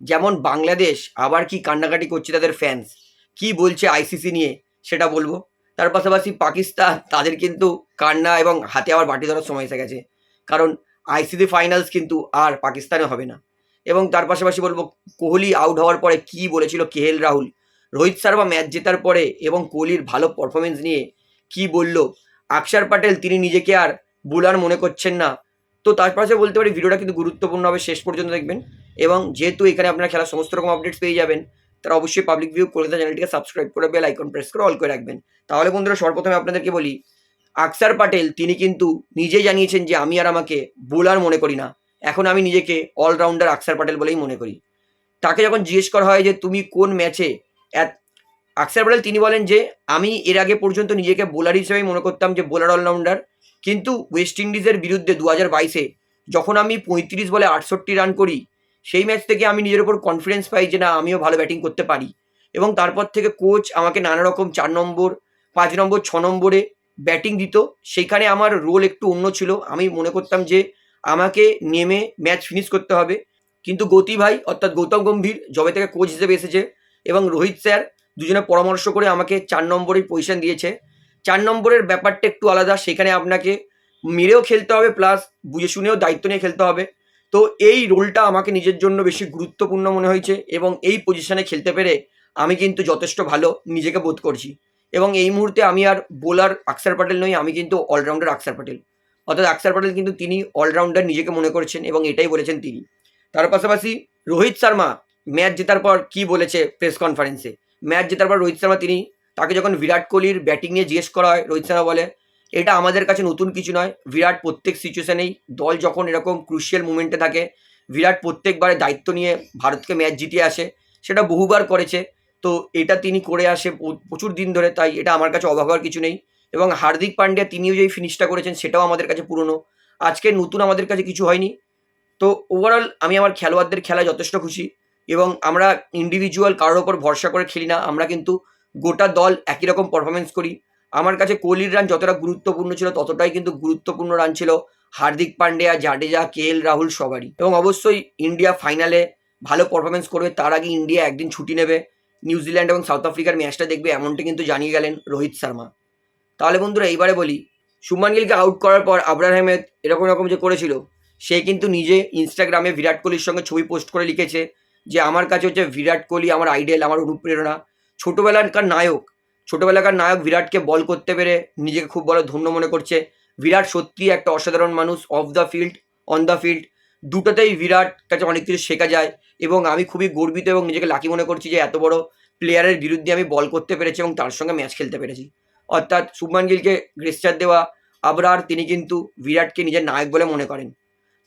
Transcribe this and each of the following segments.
যেমন বাংলাদেশ আবার কি কান্নাকাটি করছে তাদের ফ্যান্স কি বলছে আইসিসি নিয়ে? সেটা বলব। তার পাশাপাশি পাকিস্তান, তাদের কিন্তু কান্না এবং হাতে আবার বাটি ধরার সময় এসে গেছে। কারণ আইসিসি ফাইনালস কিন্তু আর পাকিস্তানে হবে না। এবং তার পাশাপাশি বলব, কোহলি আউট হওয়ার পরে কি বলেছিল কেএল রাহুল? রোহিত শর্মা ম্যাচ জেতার পরে এবং কোহলির ভালো পারফরমেন্স নিয়ে কি বলল? আকসার প্যাটেল তিনি নিজেকে আর বোলার মনে করছেন না। তো তার পাশে বলতে পারি, ভিডিওটা কিন্তু গুরুত্বপূর্ণ হবে। শেষ পর্যন্ত দেখবেন। এবং যেহেতু এখানে আপনারা খেলার সমস্ত রকম আপডেটস পেয়ে যাবেন, তারা অবশ্যই পাবলিক ভিউ কলকাতা চ্যানেলটিকে সাবস্ক্রাইব করে বেল আইকন প্রেস করে অল করে রাখবেন। তাহলে বন্ধুরা, সর্বপ্রথমে আপনাদেরকে বলি, আকসার পাটেল, তিনি কিন্তু নিজেই জানিয়েছেন যে, আমি আর আমাকে বোলার মনে করি না। এখন আমি নিজেকে অলরাউন্ডার আকসার পাটেল বলেই মনে করি। তাকে যখন জিজ্ঞেস করা হয় যে, তুমি কোন ম্যাচে আকসার পাটেল তিনি বলেন যে, আমি এর আগে পর্যন্ত নিজেকে বোলার হিসেবেই মনে করতাম যে বোলার অলরাউন্ডার কিন্তু ওয়েস্ট ইন্ডিজের বিরুদ্ধে দু হাজার বাইশে, যখন আমি পঁয়ত্রিশ বলে আটষট্টি রান করি সেই ম্যাচ থেকে আমি নিজের উপর কনফিডেন্স পাই যে না, আমিও ভালো ব্যাটিং করতে পারি। এবং তারপর থেকে কোচ আমাকে নানা রকম চার নম্বর, পাঁচ নম্বর, ছ নম্বরে ব্যাটিং দিত। সেইখানে আমার রোল একটু অন্য ছিল। আমি মনে করতাম যে আমাকে নেমে ম্যাচ ফিনিশ করতে হবে। কিন্তু গতি ভাই, অর্থাৎ গৌতম গম্ভীর জবে থেকে কোচ হিসেবে এসেছে এবং রোহিত স্যার দুজনে পরামর্শ করে আমাকে চার নম্বরের পজিশন দিয়েছে। চার নম্বরের ব্যাপারটা একটু আলাদা। সেখানে আপনাকে মেরেও খেলতে হবে প্লাস বুঝে শুনেও দায়িত্ব নিয়ে খেলতে হবে। তো এই রোলটা আমাকে নিজের জন্য বেশি গুরুত্বপূর্ণ মনে হয়েছে এবং এই পজিশনে খেলতে পেরে আমি কিন্তু যথেষ্ট ভালো নিজেকে বোধ করছি। এবং এই মুহূর্তে আমি আর বোলার আকসার প্যাটেল নই, আমি কিন্তু অলরাউন্ডার আকসার প্যাটেল। অর্থাৎ আকসার প্যাটেল কিন্তু তিনি অলরাউন্ডার নিজেকে মনে করছেন এবং এটাই বলেছেন তিনি। তার পাশাপাশি রোহিত শর্মা ম্যাচ জেতার পর কি বলেছে প্রেস কনফারেন্সে ম্যাচ জেতার পর রোহিত শর্মা তিনি তাকে যখন বিরাট কোহলির ব্যাটিং নিয়ে জিজ্ঞেস করা হয়, রোহিত শর্মা বলে এটা আমাদের কাছে নতুন কিছু নয়। বিরাট প্রত্যেক সিচুয়েশনেই দল যখন এরকম ক্রুশিয়াল মুমেন্টে থাকে, বিরাট প্রত্যেকবারে দায়িত্ব নিয়ে ভারতকে ম্যাচ জিতিয়ে আসে, সেটা বহুবার করেছে। তো এটা তিনি করে আসে প্রচুর দিন ধরে, তাই এটা আমার কাছে অবাক হওয়ার কিছু নেই। এবং হার্দিক পান্ডিয়া তিনিও যেই ফিনিশটা করেছেন, সেটাও আমাদের কাছে পুরনো। আজকে নতুন আমাদের কাছে কিছু হয়নি। তো ওভারঅল আমি আমার খেলোয়াড়দের খেলা যথেষ্ট খুশি। এবং আমরা ইন্ডিভিজুয়াল কারোর ওপর ভরসা করে খেলি না। আমরা কিন্তু গোটা দল একই রকম পারফরমেন্স করি। আমার কাছে কোহলির রান যতটা গুরুত্বপূর্ণ ছিল, ততটাই কিন্তু গুরুত্বপূর্ণ রান ছিল হার্দিক পান্ডেয়া, জাডেজা কে এল রাহুল সবারই। এবং অবশ্যই ইন্ডিয়া ফাইনালে ভালো পারফরমেন্স করবে, তার আগে ইন্ডিয়া একদিন ছুটি নেবে। নিউজিল্যান্ড এবং সাউথ আফ্রিকার ম্যাচটা দেখবে, এমনটা কিন্তু জানিয়ে গেলেন রোহিত শর্মা। তাহলে বন্ধুরা, এইবারে বলি সুমান গিলকে আউট করার পর আবরার এরকম রকম যে করেছিল, সে কিন্তু নিজে ইনস্টাগ্রামে বিরাট কোহলির সঙ্গে ছবি পোস্ট করে লিখেছে যে, আমার কাছে হচ্ছে বিরাট কোহলি, আমার আইডিয়াল আমার অনুপ্রেরণা। ছোটোবেলাকার নায়ক ছোটোবেলাকার নায়ক বিরাটকে বল করতে পেরে নিজেকে খুব বড় ধন্য মনে করছে। বিরাট সত্যি একটা অসাধারণ মানুষ off the field on the field দুটোতেই বিরাট কাছে অনেক কিছু শেখা যায় এবং আমি খুবই গর্বিত এবং নিজেকে লাকি মনে করছি যে এত বড় প্লেয়ারের বিরুদ্ধে আমি বল করতে পেরেছি এবং তার সঙ্গে ম্যাচ খেলতে পেরেছি। অর্থাৎ শুভমান গিলকে গ্রেস্টার দেওয়া আবরার তিনি কিন্তু বিরাটকে নিজের নায়ক বলে মনে করেন।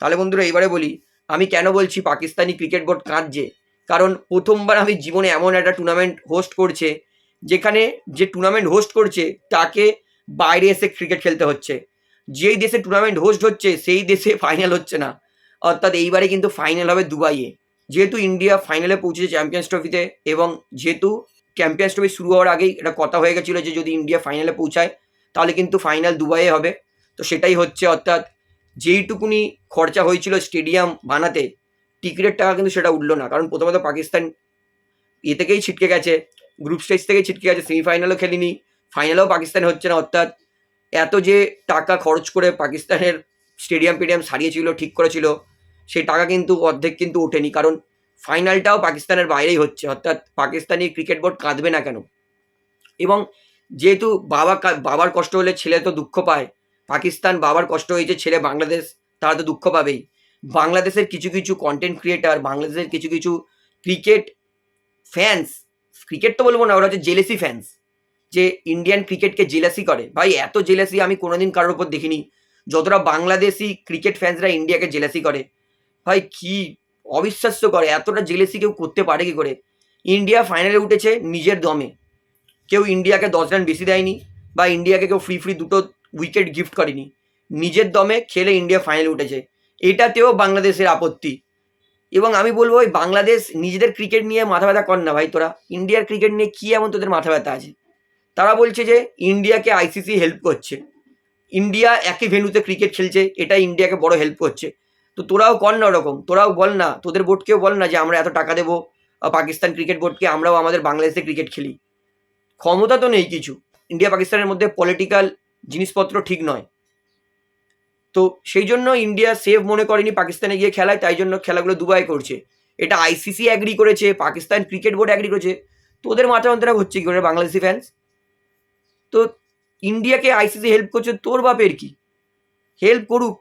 তাহলে বন্ধুরা এইবারে বলি, আমি কেন বলছি পাকিস্তানি ক্রিকেট বোর্ড কাঁদছে? কারণ প্রথমবার আমি জীবনে এমন একটা টুর্নামেন্ট হোস্ট করছে যেখানে যে টুর্নামেন্ট হোস্ট করছে, তাকে বাইরে এসে ক্রিকেট খেলতে হচ্ছে। যেই দেশে টুর্নামেন্ট হোস্ট হচ্ছে, সেই দেশে ফাইনাল হচ্ছে না। অর্থাৎ এইবারে কিন্তু ফাইনাল হবে দুবাইয়ে। যেহেতু ইন্ডিয়া ফাইনালে পৌঁছেছে চ্যাম্পিয়ন্স ট্রফিতে এবং যেহেতু চ্যাম্পিয়ন্স ট্রফি শুরু হওয়ার আগেই এটা কথা হয়ে গেছিল যে যদি ইন্ডিয়া ফাইনালে পৌঁছায়, তাহলে কিন্তু ফাইনাল দুবাইয়ে হবে। তো সেটাই হচ্ছে, অর্থাৎ যেইটুকুনি খরচা হয়েছিল স্টেডিয়াম বানাতে টিকিটের টাকা কিন্তু সেটা উঠল না। কারণ প্রথমত পাকিস্তান এ থেকেই ছিটকে গেছে। গ্রুপ স্টেজ থেকে ছিটকে গেছে সেমিফাইনালও খেলিনি ফাইনালেও পাকিস্তান হচ্ছে না, অর্থাৎ এত যে টাকা খরচ করে পাকিস্তানের স্টেডিয়াম ফেডিয়াম সারিয়েছিল, ঠিক করেছিল, সেই টাকা কিন্তু অর্ধেক কিন্তু ওঠেনি, কারণ ফাইনালটাও পাকিস্তানের বাইরেই হচ্ছে, অর্থাৎ পাকিস্তানি ক্রিকেট বোর্ড কাঁদবে না কেন? এবং যেহেতু বাবা বাবার কষ্ট হলে ছেলে তো দুঃখ পায়, পাকিস্তান বাবার কষ্ট হয়েছে ছেলে বাংলাদেশ, তারা তো দুঃখ পাবেই। বাংলাদেশের কিছু কিছু কন্টেন্ট ক্রিয়েটার বাংলাদেশের কিছু কিছু ক্রিকেট ফ্যান্স ক্রিকেট তো বলব না, ওরা হচ্ছে জেলেসি ফ্যান্স যে ইন্ডিয়ান ক্রিকেটকে জেলাসি করে। ভাই, এত জেলাসি আমি কোনোদিন কারোর উপর দেখিনি। যতটা বাংলাদেশি ক্রিকেট ফ্যান্সরা ইন্ডিয়াকে জেলাসি করে, ভাই, কি অবিশ্বাস্য করে, এতটা জেলেসি কেউ করতে পারে কি করে? ইন্ডিয়া ফাইনালে উঠেছে নিজের দমে। কেউ ইন্ডিয়াকে দশ রান বেশি দেয়নি, বা ইন্ডিয়াকে কেউ ফ্রি ফ্রি দুটো উইকেট গিফট করেনি। নিজের দমে খেলে ইন্ডিয়া ফাইনালে উঠেছে। এটাতেও বাংলাদেশের আপত্তি। এবং আমি বলব, ওই বাংলাদেশ নিজেদের ক্রিকেট নিয়ে মাথা ব্যথা কর না ভাই তোরা। ইন্ডিয়ার ক্রিকেট নিয়ে কী এমন তোদের মাথা ব্যথা আছে? তারা বলছে যে, ইন্ডিয়াকে আইসিসি হেল্প করছে। ইন্ডিয়া একই ভেন্যুতে ক্রিকেট খেলছে, এটা ইন্ডিয়াকে বড় হেল্প করছে। তো তোরাও কর না ওরকম, তোরাও বল না, তোদের বোর্ডকেও বল না যে আমরা এত টাকা দেবো পাকিস্তান ক্রিকেট বোর্ডকে আমরাও আমাদের বাংলাদেশে ক্রিকেট খেলি। ক্ষমতা তো নেই কিছু। ইন্ডিয়া পাকিস্তানের মধ্যে পলিটিক্যাল জিনিসপত্র ঠিক নয়। তো সেই জন্য ইন্ডিয়া সেফ মনে করেনি পাকিস্তানে গিয়ে খেলায়, তাই জন্য খেলাগুলো দুবাই করছে। এটা আইসিসি অ্যাগ্রি করেছে, পাকিস্তান ক্রিকেট বোর্ড অ্যাগ্রি করেছে। তোদের মাথা অন্তরা হচ্ছে কি করে বাংলাদেশি ফ্যান্স তো ইন্ডিয়াকে আইসিসি হেল্প করছে, তোর বাপের কি? হেল্প করুক।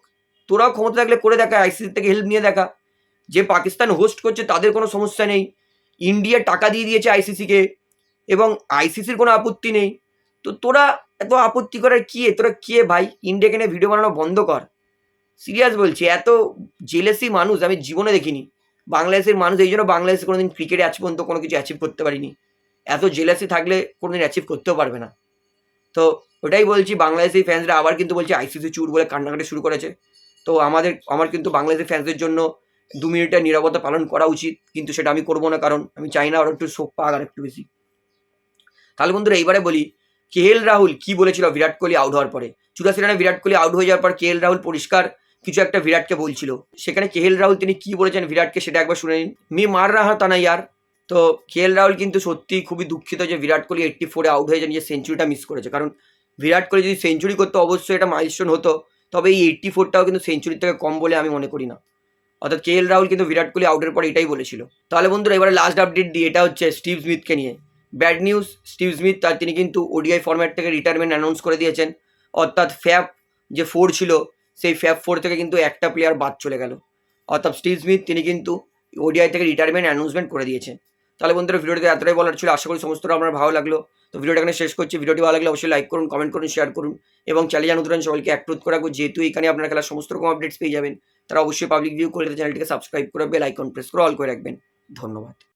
তোরাও ক্ষমতা থাকলে করে দেখা আইসিসি থেকে হেল্প নিয়ে দেখা। যে পাকিস্তান হোস্ট করছে, তাদের কোনো সমস্যা নেই। ইন্ডিয়া টাকা দিয়ে দিয়েছে আইসিসিকে এবং আইসিসির কোনো আপত্তি নেই। তো তোরা এত আপত্তি করার কি তোরা কে ভাই? ইন্ডিয়াকে নিয়ে ভিডিও বানানো বন্ধ কর। সিরিয়াস বলছি, এত জেলেসি মানুষ আমি জীবনে দেখিনি। বাংলাদেশের মানুষ, এই জন্য বাংলাদেশে কোনোদিন ক্রিকেটে আজ পর্যন্ত কোনো কিছু অ্যাচিভ করতে পারিনি। এত জেলেসি থাকলে কোনোদিন অ্যাচিভ করতেও পারবে না। তো ওটাই বলছি বাংলাদেশি ফ্যান্সরা আবার কিন্তু বলছে আইসিসি চুর বলে কান্নাকাটি শুরু করেছে। তো আমাদের, আমার কিন্তু বাংলাদেশের ফ্যান্সদের জন্য দু মিনিটের নিরাপত্তা পালন করা উচিত, কিন্তু সেটা আমি করব না, কারণ আমি চাই না ওরা একটু শোক পাক আর একটু বেশি। তাহলে বন্ধুরা, এইবারে বলি কে এল রাহুল, কি বলেছিল বিরাট কোহলি আউট হওয়ার পরে? চুরাশি রানে বিরাট কোহলি আউট হয়ে যাওয়ার পর কে এল রাহুল পরিষ্কার কিছু একটা বিরাটকে বলছিল। সেখানে কে এল রাহুল তিনি কি বলেছেন বিরাটকে সেটা একবার শুনে নিন। মি মার রাহা তা না ইয়ার তো কে এল রাহুল কিন্তু সত্যি খুবই দুঃখিত যে বিরাট কোহলি এইট্টি ফোরে আউট হয়ে নিজের সেঞ্চুরিটা মিস করেছে। কারণ বিরাট কোহলি যদি সেঞ্চুরি করতো, অবশ্যই এটা মাইলস্টোন হতো। তবে এই এইট্টি ফোরটাও কিন্তু সেঞ্চুরির থেকে কম বলে আমি মনে করি না। অর্থাৎ কে এল রাহুল কিন্তু বিরাট কোহলি আউটের পরে এটাই বলেছিল। তাহলে বন্ধুরা, এবারে লাস্ট আপডেট দিই এটা হচ্ছে স্টিভ স্মিথকে নিয়ে। ব্যাড নিউজ, স্টিভ স্মিথ, তার তিনি কিন্তু ওডিআই ফরম্যাট থেকে রিটায়ারমেন্ট অ্যানাউন্স করে দিয়েছেন। অর্থাৎ ফ্যাপ যে ফোর ছিল, সেই ফ্যাপ ফোর থেকে কিন্তু একটা প্লেয়ার বাদ চলে গেল। অর্থাৎ স্টিভ স্মিথ, তিনি কিন্তু ওডিআই থেকে রিটায়ারমেন্ট অ্যানাউন্সমেন্ট করে দিয়েছেন। তাহলে বন্ধুরা ভিডিওটিতে এতটাই বলার ছিল। আশা করি সমস্তটা আপনার ভালো লাগল। তো ভিডিওটা এখানে শেষ করছি। ভিডিওটি ভালো লাগলে অবশ্যই লাইক করুন কমেন্ট করুন শেয়ার করুন। এবং চ্যানেল নতুন সবাইকে অ্যাক্রোধ করে যেহেতু এখানে আপনারা খেলার সমস্ত রকম আপডেটস পেয়ে যাবেন, তারা অবশ্যই পাবলিক ভিউ করে চ্যানেলটিকে সাবস্ক্রাইব করে বেল আইকন প্রেস করে অল করে রাখবেন। ধন্যবাদ।